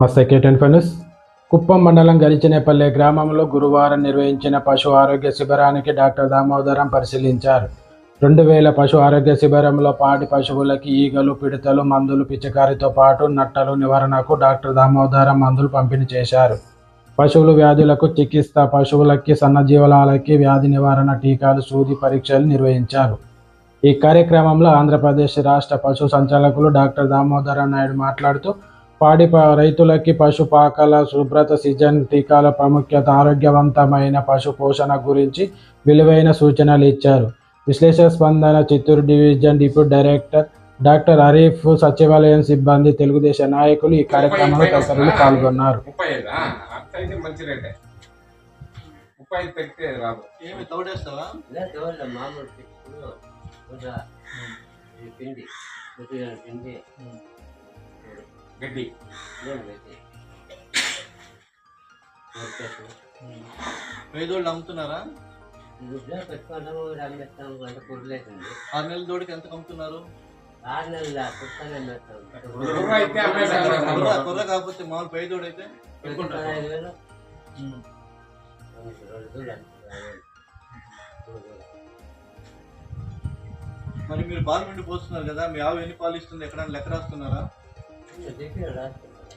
Secretary ఫెనస్ Kuppam మండలం గరిచినేపల్లె గ్రామంలో గురువారం నిర్వహించిన పశు ఆరోగ్య శిబిరానికి డాక్టర్ దామోదరం పరిశీలించారు. రెండు వేల పశు ఆరోగ్య శిబిరంలో పాడి పశువులకి ఈగలు పిడతలు మందులు పిచికారితో పాటు నట్టలు నివారణకు డాక్టర్ దామోదరం మందులు పంపిణీ చేశారు. పశువుల వ్యాధులకు చికిత్స పశువులకి సన్నజీవలాలకి వ్యాధి నివారణ టీకాలు సూది పరీక్షలు నిర్వహించారు. ఈ కార్యక్రమంలో ఆంధ్రప్రదేశ్ రాష్ట్ర పశు సంచాలకులు డాక్టర్ దామోదర నాయుడు మాట్లాడుతూ పాడి ప- రైతులకి పశుపాకల శుభ్రత సీజన్ టీకాల ప్రాముఖ్యత ఆరోగ్యవంతమైన పశు పోషణ గురించి విలువైన సూచనలు ఇచ్చారు. విశ్లేషణ స్పందన Chittoor division deputy director doctor Harif సచివాలయం సిబ్బంది తెలుగుదేశం నాయకులు ఈ కార్యక్రమంలో తదితరులు పాల్గొన్నారు. మామూలు గడ్డి. కొట్టేసి పేదోళ్ళు అమ్ముతున్నారా గుడ్లో అంటే ఆరు నెలల దూడకి ఎంత అమ్ముతున్నారు ఆరు నెలల కుక్కనే అమ్మేస్తాం కుర్ర కాకపోతే మామూలు పేదోడు అయితే? ఐదు వేలు. అమ్ముతారు. మరి మీరు పాలు పిండి పోస్తున్నారు కదా మీ ఆవు ఎన్ని పాలు ఇస్తుంది? ఎక్కడ లెక్క రాస్తున్నారా.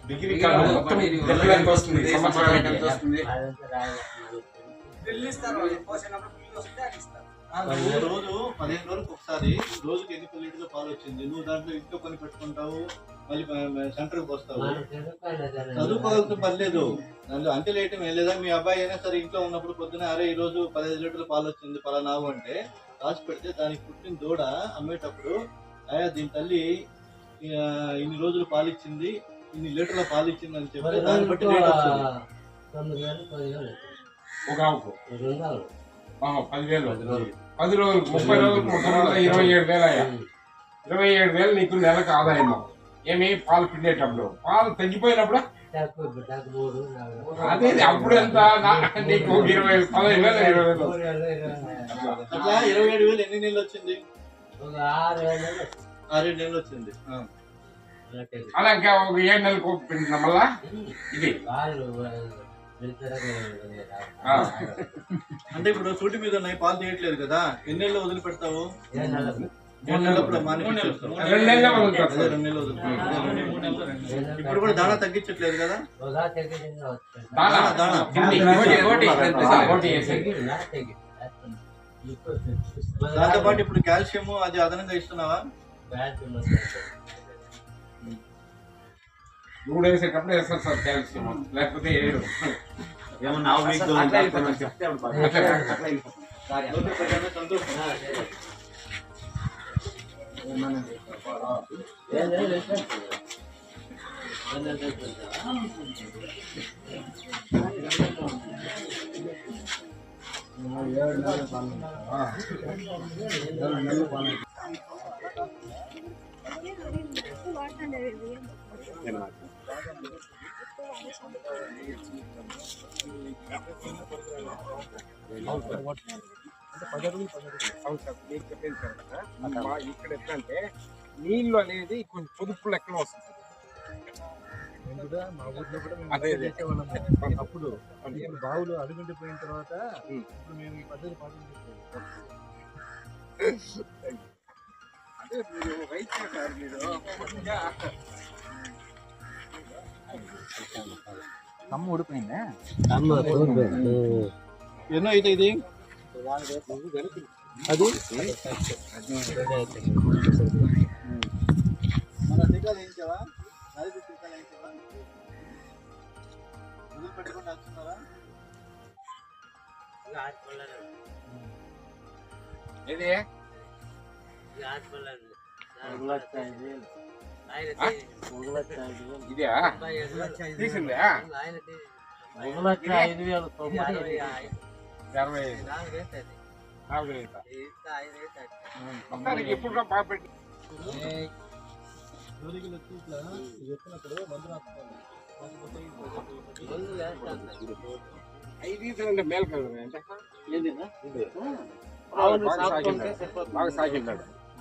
డిగ్రీ కాదు మొత్తం నెలలు ఎంత వస్తుంది సంవత్సరానికి ఎంత వస్తుంది? అదంతా రాయాలి. ఆ, నువ్వు రోజు పదిహేను రోజులకు ఒకసారి రోజుకి ఎన్ని పది లీటర్ల పాలు వచ్చింది? నువ్వు దాంట్లో ఇంట్లో కొన్ని పెట్టుకుంటావు మళ్ళీ సెంటర్కి చదువుకోలేదు. చదువుకోవాల్సిన పని లేదు దాంట్లో అంతే లేట్ ఏం లేదా? మీ అబ్బాయి అయినా సరే ఇంట్లో ఉన్నప్పుడు పొద్దున అరే ఈ రోజు పదహైదు లీటర్ల పాలు వచ్చింది పలానావు అంటే రాసి పెడితే దానికి పుట్టిన దూడ అమ్మేటప్పుడు అయ్యా దీని తల్లి ఇన్ని రోజులు పాలు ఇచ్చింది ఇన్ని లీటర్ల పాలు ఇచ్చింది అని మరి దాన్ని బట్టి రోజుకు రేట్ వస్తుంది. తొమ్మిది వేలు పది వేలు ఒక ఆవుకు? రెండు ఆవులు. ఆహా, పదివేలు. పది రోజులు. ముప్పై రోజులు. ముప్పై రోజులు ఇరవై ఏడు వేలు అయ్యా ఇరవై ఏడు వేలు నీకు నెలకు ఆదాయం ఏమి? పాలు పిండేటప్పుడు. పాలు తగ్గిపోయినప్పుడు? తక్కువ బిడ్డకు మూడు నాలుగు. అదే అప్పుడు ఎంత? నా- నీకు ఒక ఇరవై పదహైదు వేలు ఇరవై వేలు. ఇరవై వేలు. అట్లా ఇరవై ఏడు వేలు ఎన్ని నెలలు వచ్చింది? ఒక ఆరు వేలు ఆరేడు నెలలు వచ్చింది. అలా ఇంకా ఒక ఏడు నెలలకు పిండిన మళ్ళా ఇది. అంటే ఇప్పుడు సూటి మీద ఉన్నాయి పాలు తీయట్లేదు కదా ఎన్ని నెలలు వదిలిపెడతావు. రెండు నెలలే రెండు నెలలు రెండు నెలలు. ఇప్పుడు కూడా దానా తగ్గించట్లేదు కదా? దాంతో పాటు ఇప్పుడు కాల్షియం అది అదనంగా ఇస్తున్నావా బ్యాట్ ఉన్నది. మూడు వేసేటప్పుడు వేస్తారు సార్ కాల్షియం లేకపోతే ఏడు ఏమన్నా అట్లా వెళ్ళిపోతుంది. అట్లా అట్లా వెళ్ళిపోతుంది. సంతోషం ఆ, సరే. ఏం ఇక్కడ ఎట్లా అంటే నీళ్ళు అనేది కొంచెం పొదుపు లెక్కలో వస్తుంది మా ఊర్లో అదే మేము అప్పుడు నేను బావులు అడుగుండిపోయిన తర్వాత ఇప్పుడు మేము ఈ పద్ధతి పాటించాం అదే మీరు రైతే సార్ మీరు కొద్దిగా కమ్మ ఊడిపోయిందా అమ్మ తోడు. ఎన్నో అయితే ఇది అది మన టీకాలు వేయించావా నలుగురు టీకాలు వేయించావా వదిలి పెట్టుకుంటూ వస్తున్నారా ఇంకా ఇదే ఐదు వేలు. తీసిందా ఆయన ఐదు ఐదు. నాలుగు ఎప్పుడు బాగా పెట్టి మందు వేస్తాను. ఐదు తీసుకుంటే మేలు కదా అంటే బాగా సాగిందాడు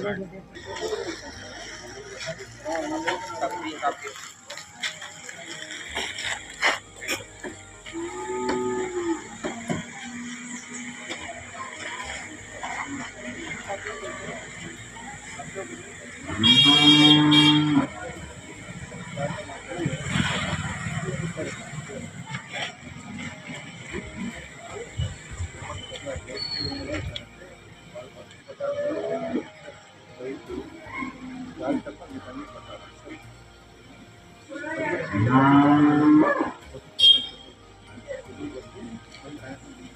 సాగిందాడు ఆ I'm happy.